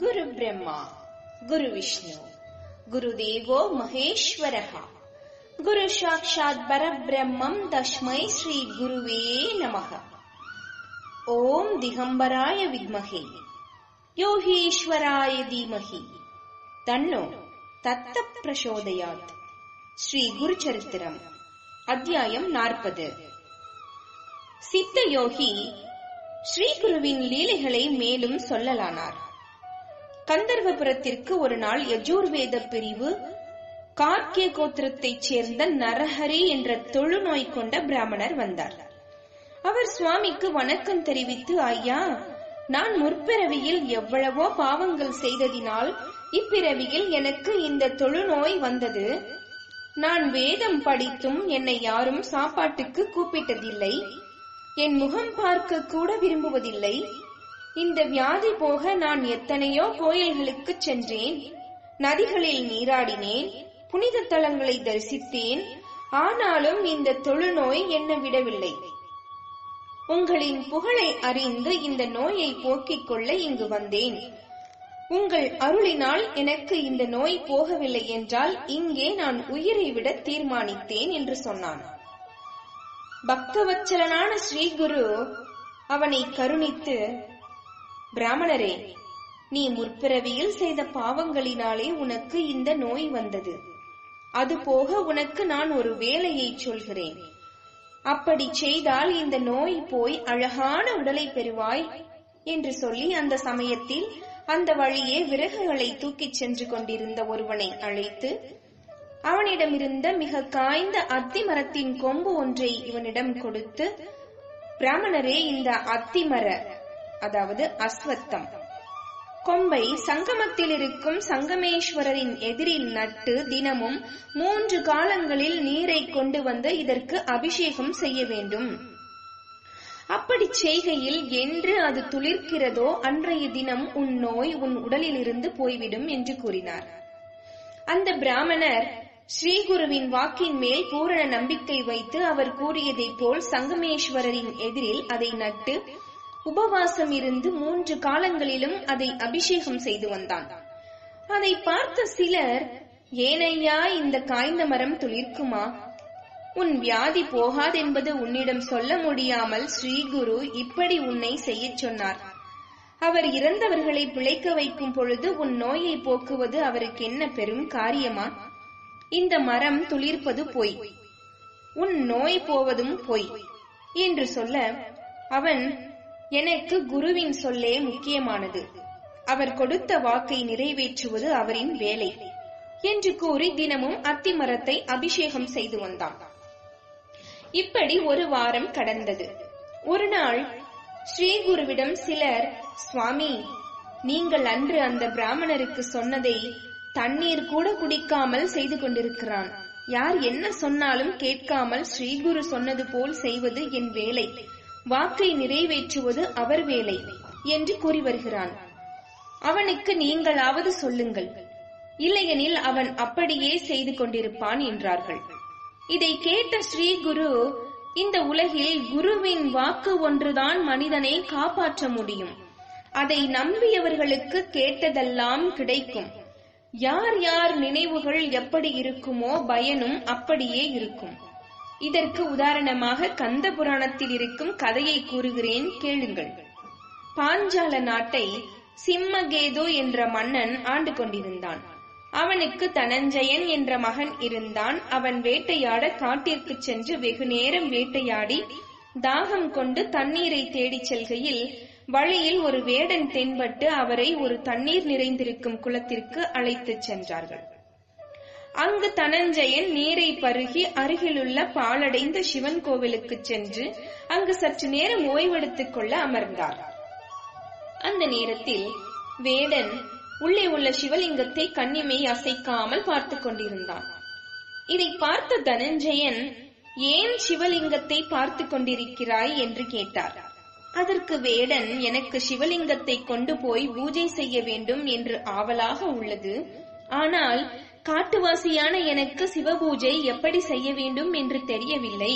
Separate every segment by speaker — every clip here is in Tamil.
Speaker 1: குரு பிரம்மா குரு விஷ்ணு குரு தேவோ மகேஸ்வரः குரு சாட்சாத் பரபிரம்மம் தஸ்மை ஸ்ரீ குருவே நமः ஓம் திகம்பராய வித்மஹே யோகீஸ்வராய தீமஹி தன்னோ தத்த பிரசோதயாத் ஸ்ரீ குரு சரித்திரம் அத்தியாயம் நாற்பது சித்த யோகி ஸ்ரீகுருவின் லீலைகளை மேலும் சொல்லலானார் கந்தர்வபுரத்திற்கு ஒரு நாள் யஜூர்வேத பிரிவு கார்கே கோத்திரத்தைச் சேர்ந்த நரஹரி என்ற தொழுநோய் கொண்ட பிராமணர் வந்தார். அவர் சுவாமிக்கு வணக்கம் தெரிவித்து ஐயா நான் முற்பிறவியில் எவ்வளவோ பாவங்கள் செய்ததினால் இப்பிறவியில் எனக்கு இந்த தொழுநோய் வந்தது. நான் வேதம் படித்தும் என்னை யாரும் சாப்பாட்டுக்கு கூப்பிட்டதில்லை. என் முகம் பார்க்க கூட விரும்புவதில்லை. இந்த வியாதி போக நான் எத்தனையோ கோயில்களுக்கு சென்றேன். நதிகளில் நீராடினேன். புனித தலங்களை தரிசித்தேன். ஆனாலும் இந்த தொழுநோய் என்ன விடவில்லை. உங்களின் புகழை அறிந்து இந்த நோயை போக்கிக் கொள்ள இங்கு வந்தேன். உங்கள் அருளினால் எனக்கு இந்த நோய் போகவில்லை என்றால் இங்கே நான் உயிரை விட தீர்மானித்தேன் என்று சொன்னான். பக்தவச்சலனான ஸ்ரீகுரு அவனை கருணித்து பிராமணரே நீ முற்பிறவியில் செய்த பாவங்களினாலே உனக்கு இந்த நோய் வந்தது. அதுபோக உனக்கு நான் ஒரு வேலையை சொல்கிறேன். அப்படி செய்தால் இந்த நோய் போய் அழகான உடலை பெறுவாய் என்று சொல்லி அந்த சமயத்தில் அந்த வழியே விறகுகளை தூக்கிச் சென்று கொண்டிருந்த ஒருவனை அழைத்து அவனிடமிருந்த மிக காய்ந்த அத்தி மரத்தின் கொம்பு ஒன்றை இவனிடம் கொடுத்து பிராமணரே இந்த அத்திமர அதாவது அஸ்வத்தம். கொம்பை சங்கமத்தில் இருக்கும் சங்கமேஸ்வரரின் எதிரில் நட்டு தினமும் மூன்று காலங்களில் நீரை கொண்டு வந்து இதற்கு அபிஷேகம் செய்ய வேண்டும். அப்படி செய்கையில் என்று அது துளிர்க்கிறதோ அன்றைய தினம் உன் நோய் உன் உடலிலிருந்து போய்விடும் என்று கூறினார். அந்த பிராமணர் ஸ்ரீகுருவின் வாக்கின் மேல் பூரண நம்பிக்கை வைத்து அவர் கூறியதைப் போல் சங்கமேஸ்வரரின் எதிரில் அதை நட்டு உபவாசம் இருந்து மூன்று காலங்களிலும் அதை அபிஷேகம் செய்து வந்தான். அதை பார்த்த சிலர் ஏனையா இந்த காய்ந்த மரம் துளிர்க்குமா? உன் வியாதி போகாதென்பது உன்னிடம் சொல்ல முடியாமல் ஸ்ரீகுரு இப்படி உன்னை செய்யச் சொன்னார். அவர் இறந்தவர்களை பிழைக்க வைக்கும் பொழுது உன் நோயை போக்குவது அவருக்கு என்ன பெரும் காரியமா? இந்த மரம் துளிர்ப்பது பொய். உன் நோய் போவதும் பொய். என்று சொல்ல அவன் எனக்கு குருவின் சொல்லே முக்கியமானது. அவர் கொடுத்த வாக்கை நிறைவேற்றுவது அவரின் வேலை என்று கூறி தினமும் அத்தி மரத்தை அபிஷேகம் செய்து வந்தான். இப்படி ஒரு வாரம் கடந்தது. ஒரு நாள் ஸ்ரீகுருவிடம் சிலர் சுவாமி நீங்கள் அன்று அந்த பிராமணருக்கு சொன்னதை தண்ணீர் கூட குடிக்காமல் செய்து கொண்டிருக்கிறான். யார் என்ன சொன்னாலும் கேட்காமல் ஸ்ரீகுரு சொன்னது போல் செய்வது என் வேலை. வாக்கை நிறைவேற்றுவது அவர் வேலை என்று கூறி வருகிறான். அவனுக்கு நீங்களாவது சொல்லுங்கள். இல்லையெனில் அவன் அப்படியே செய்து கொண்டிருப்பான் என்றார்கள். இதை கேட்ட ஸ்ரீ குரு இந்த உலகில் குருவின் வாக்கு ஒன்றுதான் மனிதனை காப்பாற்ற முடியும். அதை நம்பியவர்களுக்கு கேட்டதெல்லாம் கிடைக்கும். யார் யார் நினைவுகள் எப்படி இருக்குமோ பயனும் அப்படியே இருக்கும். இதற்கு உதாரணமாக கந்த புராணத்தில் இருக்கும் கதையை கூறுகிறேன் கேளுங்கள். பாஞ்சால நாட்டை சிம்மகேது என்ற மன்னன் ஆண்டு கொண்டிருந்தான். அவனுக்கு தனஞ்சயன் என்ற மகன் இருந்தான். அவன் வேட்டையாட காட்டிற்கு சென்று வெகு நேரம் வேட்டையாடி தாகம் கொண்டு தண்ணீரை தேடிச் செல்கையில் வழியில் ஒரு வேடன் தென்பட்டு அவரை ஒரு தண்ணீர் நிறைந்திருக்கும் குளத்திற்கு அழைத்துச் சென்றார்கள். அங்கு தனஞ்சயன் நீரை பருகி அருகிலுள்ள பாலடைந்த சிவன் கோவிலுக்கு சென்று அங்கு சற்று நேரம் ஓய்வெடுத்துக் கொள்ள அமர்ந்தார். அந்த நேரத்தில் வேடன் உள்ளே உள்ள சிவலிங்கத்தை கண்ணிமை அசைக்காமல் பார்த்து கொண்டிருந்தான். இதை பார்த்த தனஞ்சயன் ஏன் சிவலிங்கத்தை பார்த்து கொண்டிருக்கிறாய்? என்று கேட்டார். அதற்கு வேடன் எனக்கு சிவலிங்கத்தை கொண்டு போய் பூஜை செய்ய வேண்டும் என்று ஆவலாக உள்ளது. ஆனால் காட்டுவாசியான எனக்கு சிவபூஜை எப்படி செய்ய வேண்டும் என்று தெரியவில்லை.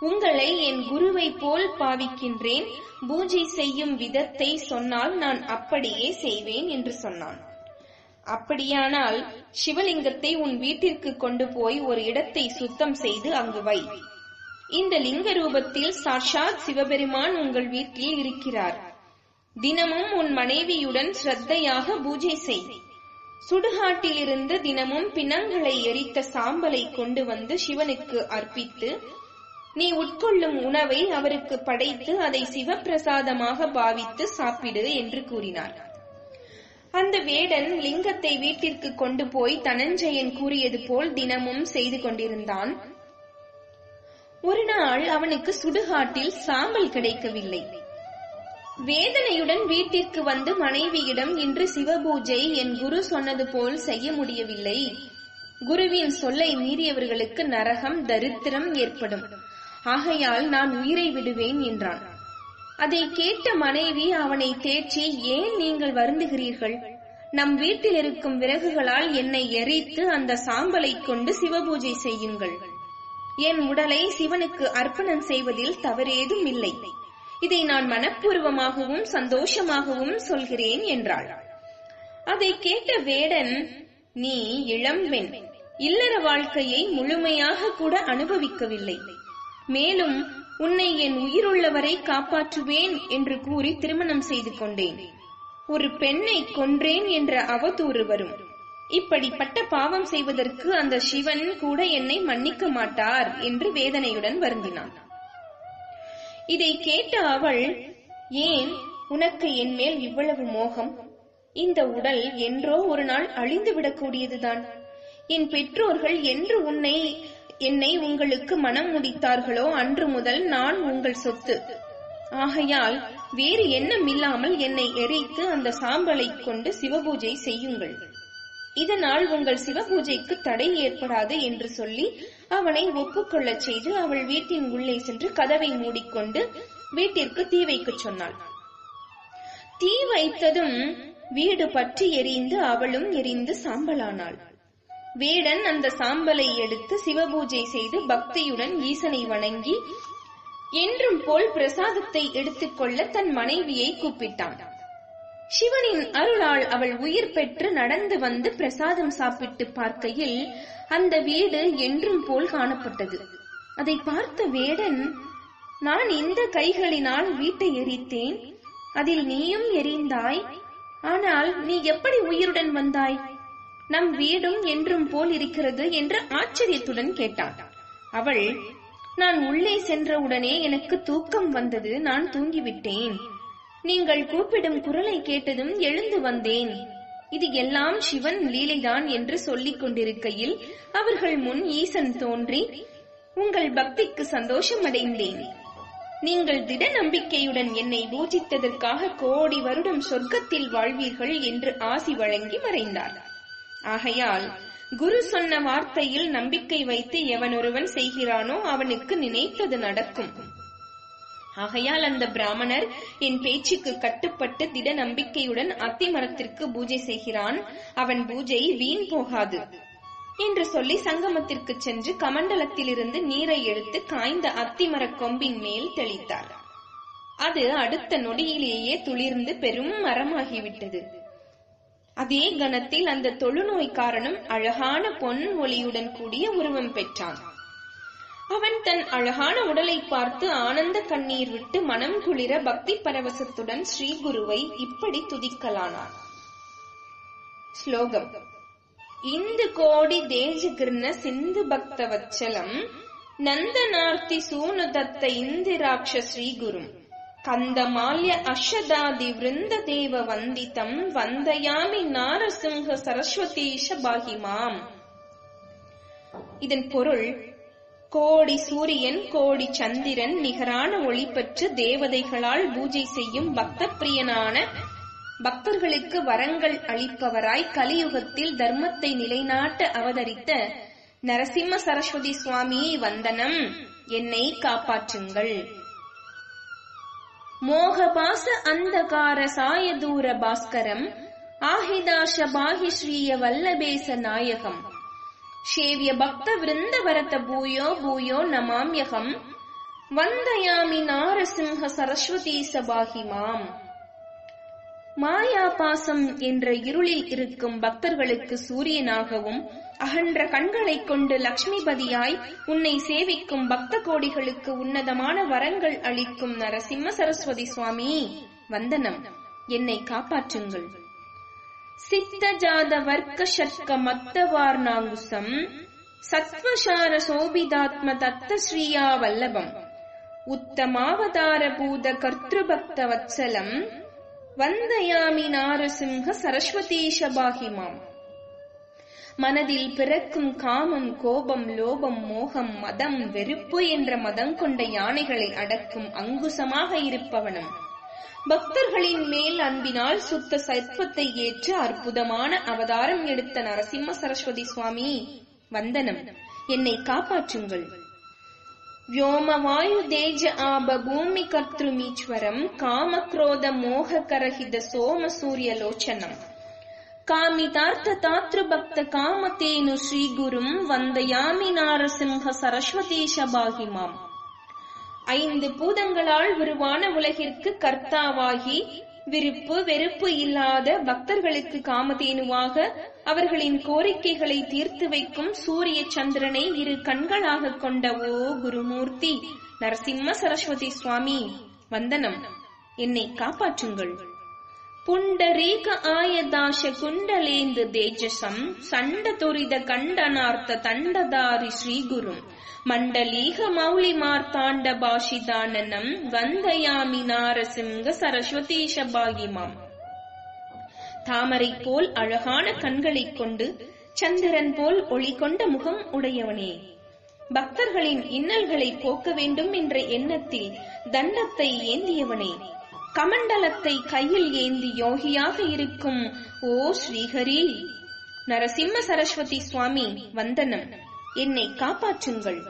Speaker 1: உங்களை என் குருவை போல் பாவிக்கின்றேன். பூஜை செய்யும் விதத்தை சொன்னால் நான் அப்படியே செய்வேன் என்று சொன்னான். அப்படியானால் சிவலிங்கத்தை உன் வீட்டிற்கு கொண்டு போய் ஒரு இடத்தை சுத்தம் செய்து அங்கு வை. இந்த லிங்க ரூபத்தில் சாட்சாத் சிவபெருமான் உங்கள் வீட்டில் இருக்கிறார். தினமும் உன் மனைவியுடன் ஸ்ரத்தையாக பூஜை செய். சுடுகாட்டிலிருந்து தினமும் பிணங்களை எரித்த சாம்பலை கொண்டு வந்து சிவனுக்கு அர்ப்பித்து நீ உட்கொள்ளும் உணவை அவருக்கு படைத்து அதை சிவப்பிரசாதமாக பாவித்து சாப்பிடு என்று கூறினார். அந்த வேடன் லிங்கத்தை வீட்டிற்கு கொண்டு போய் தனஞ்சயன் கூறியது போல் தினமும் செய்து கொண்டிருந்தான். ஒரு நாள் அவனுக்கு சுடுகாட்டில் சாம்பல் கிடைக்கவில்லை. வேதனையுடன் வீட்டிற்கு வந்து மனைவியிடம் இன்று சிவபூஜை என் குரு சொன்னது போல் செய்ய முடியவில்லை. குருவின் சொல்லை மீறியவர்களுக்கு நரகம் தரித்திரம் ஏற்படும். ஆகையால் நான் உயிரை விடுவேன் என்றான். அதை கேட்ட மனைவி அவனை தேற்றி ஏன் நீங்கள் வருந்துகிறீர்கள்? நம் வீட்டில் இருக்கும் விறகுகளால் என்னை எரித்து அந்த சாம்பலை கொண்டு சிவபூஜை செய்யுங்கள். என் உடலை சிவனுக்கு அர்ப்பணம் செய்வதில் தவறேதும் இல்லை. இதை நான் மனப்பூர்வமாகவும் சந்தோஷமாகவும் சொல்கிறேன் என்றாள். அதை கேட்ட வேடன் நீ இளம்பெண் இல்லற வாழ்க்கையை முழுமையாக கூட அனுபவிக்கவில்லை. மேலும் உன்னை என் உயிருள்ளவரை காப்பாற்றுவேன் என்று கூறி திருமணம் செய்து கொண்டேன். ஒரு பெண்ணை கொன்றேன் என்ற அவதூறு வரும். இப்படிப்பட்ட பாவம் செய்வதற்கு அந்த சிவன் கூட என்னை மன்னிக்க மாட்டார் என்று வேதனையுடன் வருந்தினான். இதை கேட்ட அவள் ஏன் உனக்கு என் மேல் இவ்வளவு மோகம்? இந்த உடல் என்றோ ஒரு நாள் அழிந்து விடக்கூடியதுதான். என் பெற்றோர்கள் என்று உன்னை என்னை உங்களுக்கு மனம் முடித்தார்களோ அன்று முதல் நான் உங்கள் சொத்து. ஆகையால் வேறு எண்ணம் இல்லாமல் என்னை எரித்து அந்த சாம்பலை கொண்டு சிவபூஜை செய்யுங்கள். இதனால் உங்கள் சிவபூஜைக்கு தடை ஏற்படாது என்று சொல்லி அவனை ஒப்புக்கொள்ளச் செய்து அவள் வீட்டின் உள்ளே சென்று கதவை மூடிக்கொண்டு வீட்டிற்கு தீ வைக்கச் சொன்னாள். தீ வைத்ததும் வீடு பற்றி எரிந்து அவளும் எரிந்து சாம்பலானாள். வேடன் அந்த சாம்பலை எடுத்து சிவபூஜை செய்து பக்தியுடன் ஈசனை வணங்கி என்றும் போல் பிரசாதத்தை எடுத்துக்கொள்ள தன் மனைவியை கூப்பிட்டான். சிவனின் அருளால் அவள் உயிர் பெற்று நடந்து வந்து பிரசாதம் சாப்பிட்டு பார்க்கையில் அந்த வீடு என்றும் போல் காணப்பட்டது. அதை பார்த்த வேடன் நான் இந்த கைகளினால் வீட்டை எரித்தேன். அதில் நீயும் எரிந்தாய். ஆனால் நீ எப்படி உயிருடன் வந்தாய்? நம் வீடும் என்றும் போல் இருக்கிறது என்று ஆச்சரியத்துடன் கேட்டான். அவள் நான் உள்ளே சென்றவுடனே எனக்கு தூக்கம் வந்தது. நான் தூங்கிவிட்டேன். நீங்கள் கூப்பிடும் குரலை கேட்டதும் எழுந்து வந்தேன். இது எல்லாம் சிவன் லீலைதான் என்று சொல்லிக் கொண்டிருக்கையில் அவர்கள் முன் ஈசன் தோன்றி உங்கள் பக்திக்கு சந்தோஷம் அடைந்தேன். நீங்கள் திட நம்பிக்கையுடன் என்னை பூஜித்ததற்காக கோடி வருடம் சொர்க்கத்தில் வாழ்வீர்கள் என்று ஆசி வழங்கி மறைந்தார். ஆகையால் குரு சொன்ன வார்த்தையில் நம்பிக்கை வைத்து எவனொருவன் செய்கிறானோ அவனுக்கு நினைத்தது நடக்கும். ஆகையால் அந்த பிராமணர் என் பேச்சுக்கு கட்டுப்பட்டு திட நம்பிக்கையுடன் அத்திமரத்திற்கு பூஜை செய்கிறான். அவன் பூஜை வீண் போகாது. என்று சொல்லி சங்கமத்திற்கு சென்று கமண்டலத்திலிருந்து நீரை எடுத்து காய்ந்த அத்திமரக் கொம்பின் மேல் தெளித்தார். அது அடுத்த நொடியிலேயே துளிர்ந்து பெரும் மரமாகிவிட்டது. அதே கணத்தில் அந்த தொழுநோய்க்காரனும் அழகான பொன் ஒளியுடன் கூடிய உருவம் பெற்றான். அவன் தன் அழகான உடலை பார்த்து ஆனந்த கண்ணீர் விட்டு மனம் குளிர பக்தி பரவசத்துடன் ஸ்ரீ குருவை இப்படி துதிக்கலானான். ஸ்லோகம். இந்து கோடி தேஜகிருண சிந்து பக்த வச்சலம் நந்தனார்த்தி சூனுதத்த இந்திராட்ச ஸ்ரீகுரும் கந்தமால்ய அஷதாதி விருந்த தேவ வந்திதம் வந்தயாமி நாரசிங்க சரஸ்வதீஷ பாகிமாம். இதன் பொருள் கோடி சூரியன் கோடி சந்திரன் நிகரான ஒளி பெற்று தேவதைகளால் பூஜை செய்யும் பக்த பிரியனான பக்தர்களுக்கு வரங்கள் அளிப்பவராய் கலியுகத்தில் தர்மத்தை நிலைநாட்ட அவதரித்த நரசிம்ம சரஸ்வதி சுவாமியை வந்தனம். என்னை காப்பாற்றுங்கள். மோகபாச அந்தகார சாயதூர பாஸ்கரம் ஆஹிதாஷ பாகிஸ்ரீய வல்லபேச நாயகம். சேவிய பக்த விருந்தவரத பூயோ பூயோ நமாம்யகம். வந்தயாமி நாரசிம்ஹ சரஸ்வதி சபாகி மாம். என்ற இருளில் இருக்கும் பக்தர்களுக்கு சூரியனாகவும் அகன்ற கண்களைக் கொண்டு லக்ஷ்மிபதியாய் உன்னை சேவிக்கும் பக்த கோடிகளுக்கு உன்னதமான வரங்கள் அளிக்கும் நரசிம்ம சரஸ்வதி சுவாமி. வந்தனம். என்னை காப்பாற்றுங்கள். சித்த ஜாத வர்க்க சர்க்க மத்தவார் நாங்குசம் சத்வசார சோபிதாத்ம தத்த ஸ்ரீயா வல்லபம் உத்தமாவதார பூத கர்த்திருபக்த வத்சலம் வந்தயாமி நாரசிம்ஹ சரஸ்வதீஷபாகிமாம் மனதில் பிறக்கும் காமம் கோபம் லோபம் மோகம் மதம் வெறுப்பு என்ற மதம் கொண்ட யானைகளை அடக்கும் அங்குசமாக இருப்பவனும் பக்தர்களின் மேல் அன்பினால் சுத்த சத்வத்தை ஏற்று அற்புதமான அவதாரம் எடுத்த நரசிம்ம சரஸ்வதி சுவாமி வந்தனம் என்னை காப்பாற்றுங்கள் ವ್ಯೋಮವಾಯು ತೇಜ ಆಬ ಭೂಮಿ ಕರ್ತೃಮೀಶ್ವರಂ ಕಾಮಕ್ರೋಧ ಮೋಹಕರಹಿತ ಸೋಮ ಸೂರ್ಯ ಲೋಚನಂ ಕಾಮಿತಾರ್ಥ ತಾತೃಭಕ್ತ ಕಾಮತೇನು ಶ್ರೀಗುರುಂ ವಂದಯಾಮಿ நாரசிம்ஹ சரஸ்வதீஷ பாகிமாம் ஐந்து பூதங்களால் உருவான உலகிற்கு கர்த்தாவாகி விருப்பு வெறுப்பு இல்லாத பக்தர்களுக்கு காமதேனுவாக அவர்களின் கோரிக்கைகளை தீர்த்து வைக்கும் சூரிய சந்திரனை இரு கண்களாக கொண்ட ஓ குருமூர்த்தி நரசிம்ம சரஸ்வதி சுவாமி. வந்தனம். என்னை காப்பாற்றுங்கள். புண்டரீக ஆயதாச குண்டலேந்து தேஜசம் சண்ட துரித கண்டனார்த்த தண்டதாரி ஸ்ரீகுரும். மண்டலீக மௌலி மார்த்தாண்ட பாஷிதானனம் வந்தயாமி நாரசிங்க சரஸ்வதீஷ பாகிமாம் தாமரை போல் அழகான கண்களைக் கொண்டு சந்திரன் போல் ஒளி கொண்ட முகம் உடையவனே. பக்தர்களின் இன்னல்களை போக்க வேண்டும் என்ற எண்ணத்தில் தண்டத்தை ஏந்தியவனே. கமண்டலத்தை கையில் ஏந்தி யோகியாக இருக்கும் ஓ ஸ்ரீஹரி நரசிம்ம சரஸ்வதி சுவாமி வந்தனம். என்னை காப்பாற்றுங்கள்.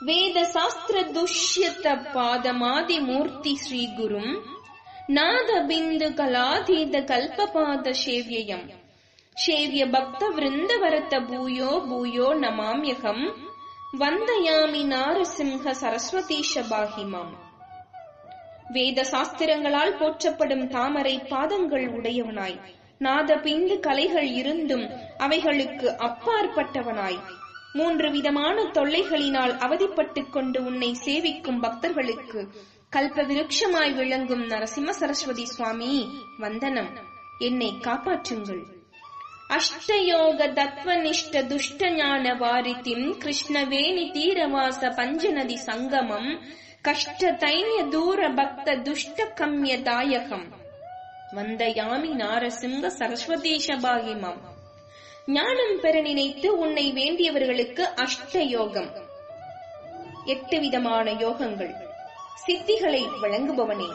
Speaker 1: வேத சாஸ்திர துஷ்யத்த பாதமாதி மூர்த்தி ஸ்ரீகுரும் நாத பிந்து கலாதீத கல்பபாத சேவியம் சேவிய பக்த விருந்த வரத்த பூயோ பூயோ நமாம்யகம். வந்தயாமி நாரசிம்ஹ சரஸ்வதீஷ பாகிமாம். வேத சாஸ்திரங்களால் போற்றப்படும் தாமரை பாதங்கள் உடையவனாய். நாத பிந்து கலைகள் இருந்தும் அவைகளுக்கு அப்பாற்பட்டவனாய். மூன்று விதமான தொல்லைகளினால் அவதிப்பட்டுக் கொண்டு உன்னை சேவிக்கும் பக்தர்களுக்கு கல்ப விருட்சமாய் விளங்கும் நரசிம்ம சரஸ்வதி சுவாமி வந்தனம். என்னை காப்பாற்றுங்கள். அஷ்டயோக தத்வனிஷ்ட துஷ்ட ஞான வாரித்திம் கிருஷ்ணவேணி தீரவாச பஞ்சநதி சங்கமம் கஷ்ட தைன்ய தூர பக்த துஷ்ட கம்ய தாயகம் வந்தயாமி நாரசிங்க சரஸ்வதீஷ பாகிமாம் ஞானம் பெற நினைத்து உன்னை வேண்டியவர்களுக்கு அஷ்ட யோகம் எட்டு விதமான யோகங்கள். சித்திகளை வழங்குபவனே.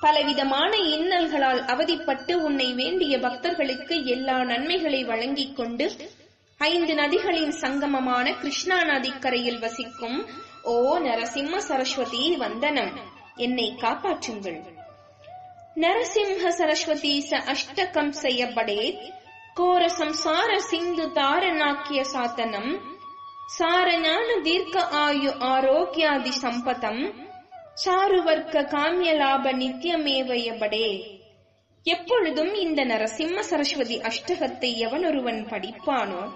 Speaker 1: பலவிதமான இன்னல்களால் அவதிப்பட்டு உன்னை வேண்டிய பக்தர்களுக்கு எல்லா நன்மைகளை வழங்கிக் கொண்டு ஐந்து நதிகளின் சங்கமமான கிருஷ்ணா நதிக்கரையில் வசிக்கும் ஓ நரசிம்ம சரஸ்வதி வந்தனம். என்னை காப்பாற்றுங்கள். நரசிம்ஹ சரஸ்வதி ச அஷ்டகம் செய்யப்படே. கோர சம்சார சிந்து தாரணாக்கிய சாத்தனம். சாரஞான தீர்க்க ஆயு ஆரோக்கியாதி சம்பதம். சாருவர்க்க காமிய லாப நித்தியமேவையபடே. எப்பொழுதும் இந்த நரசிம்ம சரஸ்வதி அஷ்டகத்தை எவனொருவன் படிப்பானோ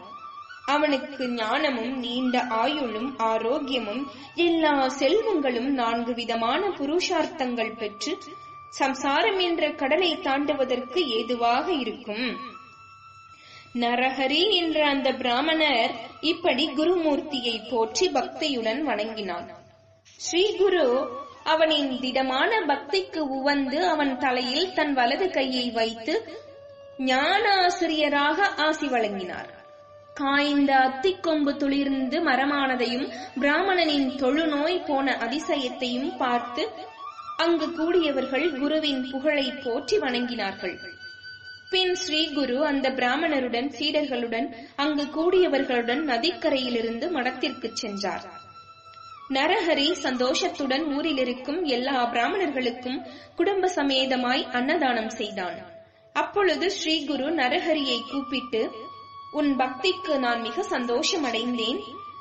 Speaker 1: அவனுக்கு ஞானமும் நீண்ட ஆயுளும் ஆரோக்கியமும் எல்லா செல்வங்களும் நான்கு விதமான புருஷார்த்தங்கள் பெற்று சம்சாரம் என்ற கடலை தாண்டுவதற்கு ஏதுவாக இருக்கும். நரஹரி என்ற அந்த பிராமணர் இப்படி குருமூர்த்தியை போற்றி பக்தியுடன் வணங்கினான். ஸ்ரீ குரு அவனின் திடமான பக்திக்கு உவந்து அவன் தலையில் தன் வலது கையை வைத்து ஞானாசிரியராக ஆசி வழங்கினார். காய்ந்த அத்திக்கொம்பு துளிர்ந்து மரமானதையும் பிராமணனின் தொழுநோய் போன அதிசயத்தையும் பார்த்து அங்கு கூடியவர்கள் குருவின் புகழை போற்றி வணங்கினார்கள். பின் ஸ்ரீகுரு அந்த பிராமணருடன் சீடர்களுடன் அங்கு கூடியவர்களுடன் நதிக்கரையிலிருந்து மடத்திற்கு சென்றார். நரஹரி சந்தோஷத்துடன் ஊரில் இருக்கும் எல்லா பிராமணர்களுக்கும் குடும்ப சமேதமாய் அன்னதானம் செய்தான். அப்பொழுது ஸ்ரீகுரு நரஹரியை கூப்பிட்டு உன் பக்திக்கு நான் மிக சந்தோஷம் அடைந்தேன்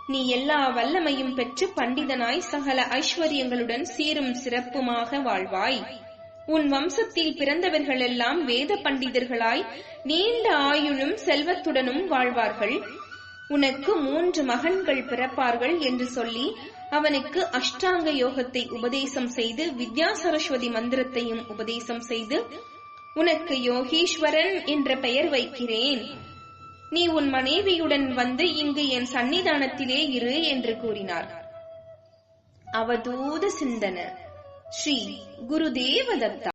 Speaker 1: நீ எல்லா வல்லமையும் பெற்று பண்டிதனாய் சகல ஐஸ்வர்யங்களுடன் சீரும் சிறப்புமாக வாழ்வாய். உன் வம்சத்தில் பிறந்தவர்களெல்லாம் வேத பண்டிதர்களாய் நீண்ட ஆயுளும் செல்வத்துடனும் வாழ்வார்கள். உனக்கு மூன்று மகன்கள் பிறப்பார்கள் என்று சொல்லி அவனுக்கு அஷ்டாங்க யோகத்தை உபதேசம் செய்து வித்யா சரஸ்வதி மந்திரத்தையும் உபதேசம் செய்து உனக்கு யோகீஸ்வரன் என்ற பெயர் வைக்கிறேன். நீ உன் மனைவியுடன் வந்து இங்கு என் சன்னிதானத்திலே இரு என்று கூறினார். அவதூத சிந்தன. ஸ்ரீ குருதேவதத்தா